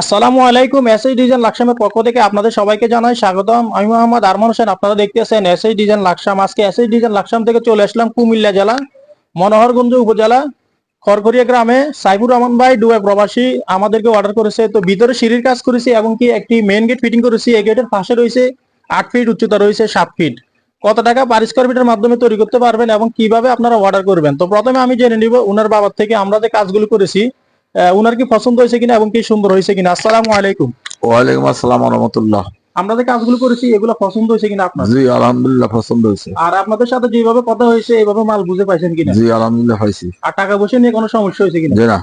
আসসালামু আলাইকুম SS design লাকসামের পক্ষ থেকে আপনাদের সবাইকে জানাই স্বাগতম। আমি মোহাম্মদ আরমান হোসেন, আপনারা দেখতেছেন এসএস ডিজাইন লাকসাম আজকে এসএস ডিজাইন লাকসাম থেকে চলে আসলাম কুমিল্লা জেলা, মনোহরগঞ্জ উপজেলা খড়খড়িয়া গ্রামে। সাইফুর রহমান ভাই ডুয়ে প্রবাসী, আমাদেরকে অর্ডার করেছে। তো ভিতরে সিঁড়ির কাজ করেছি এবং কি একটি মেন গেট ফিটিং করেছি। এই গেটের পাশে রয়েছে আট ফিট উচ্চতা রয়েছে সাত ফিট কত টাকা পার স্কোয়ার ফিটের মাধ্যমে তৈরি করতে পারবেন এবং কীভাবে আপনারা অর্ডার করবেন? তো প্রথমে আমি জেনে নিব, উনার বাবার থেকে আমরা যে কাজগুলো করেছি উনার কি পছন্দ হয়েছে কিনা এবং কি সুন্দর হয়েছে কিনা? আসসালামু আলাইকুম। ওয়ালাইকুম আসসালাম রহমতুল্লাহ। আমরা যে কাজগুলো করেছি এগুলো পছন্দ হয়েছে কিনা আপনার? জি আলহামদুলিল্লাহ পছন্দ হয়েছে। আর আপনাদের সাথে যেভাবে কথা হয়েছে এইভাবে মাল বুঝে পাইছেন কিনা? জি আলহামদুলিল্লাহ হয়েছে। আর টাকা পয়সা নিয়ে কোনো সমস্যা হয়েছে কিনা? জি না।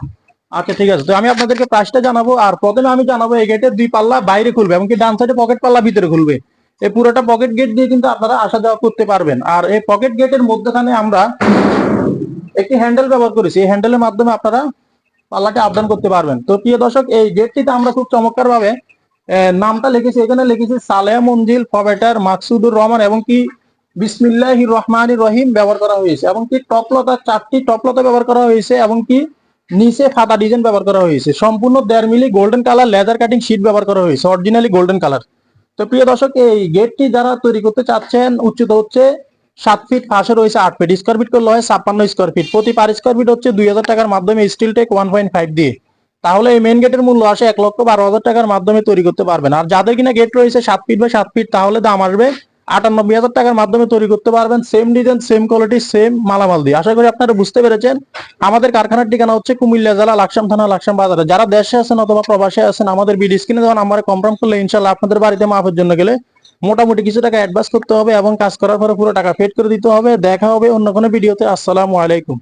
আচ্ছা ঠিক আছে। তো আমি আপনাদেরকে প্রাইসটা জানাব আর প্রথমে আমি জানাব এই গেটের দুই পাল্লা বাইরে খুলবে এমনকি ডান সাইডে পকেট পাল্লা ভিতরে খুলবে। এই পুরোটা পকেট গেট দিয়ে কিন্তু আপনারা আসা যাওয়া করতে পারবেন। আর এই পকেট গেটের মধ্যখানে আমরা একটি হ্যান্ডেল ব্যবহার করেছি। এই হ্যান্ডেলের মাধ্যমে আপনারা পাল্লাটা আপডাউন করতে পারবেন। তো প্রিয় দর্শক, এই গেটটিতে আমরা খুব চমৎকার ভাবে নামটা লিখেছি, এখানে লিখেছি সালেহ মঞ্জিল ফবেটার মাকসুদুর রহমান এবং কি বিসমিল্লাহ রহমান রহিম ব্যবহার করা হয়েছে এবং কি টপলতা, চারটি টপলতা ব্যবহার করা হয়েছে এবং কি নিচে ফাতা ডিজাইন ব্যবহার করা হয়েছে। সম্পূর্ণ দেড় milli golden colour leather cutting sheet ব্যবহার করা হয়েছে অরিজিনালি গোল্ডেন কালার তো প্রিয় দর্শক, এই গেটটি যারা তৈরি করতে চাচ্ছেন, উচ্চতা হচ্ছে সাত ফিট পাশে রয়েছে আট ফিট স্কোয়ার ফিট করলে হয় ছাপ্পান্ন স্কোয়ার ফিট প্রতি পার স্কোয়ার ফিট হচ্ছে দুই হাজার টাকার মাধ্যমে steel tech one point five দিয়ে। তাহলে এই মেন গেটের মূল্য আসে এক লক্ষ বারো হাজার টাকার মাধ্যমে তৈরি করতে পারবেন। আর যাদের কিনা গেট রয়েছে সাত ফিট বা সাত ফিট তাহলে দাম আসবে আটানব্বই হাজার টাকার মাধ্যমে তৈরি করতে পারবেন। Same design same quality same মালামাল দিয়ে। আশা করি আপনারা বুঝতে পেরেছেন। আমাদের কারখানার ঠিকানা হচ্ছে কুমিল্লা জেলা, লাকসাম থানা, লাকসাম বাজারে। যারা দেশে আছেন অথবা প্রবাসে আছেন, আমাদের বিডি স্ক্রিনে যখন আমার কমপ্রাম করলে ইনশাল্লাহ আপনাদের বাড়িতে মাফের জন্য গেলে মোটামুটি কিছু টাকা অ্যাডভান্স করতে হবে এবং কাজ করার পরে পুরো টাকা পেড করে দিতে হবে। দেখা হবে অন্য কোনো ভিডিওতে। আসসালামু আলাইকুম।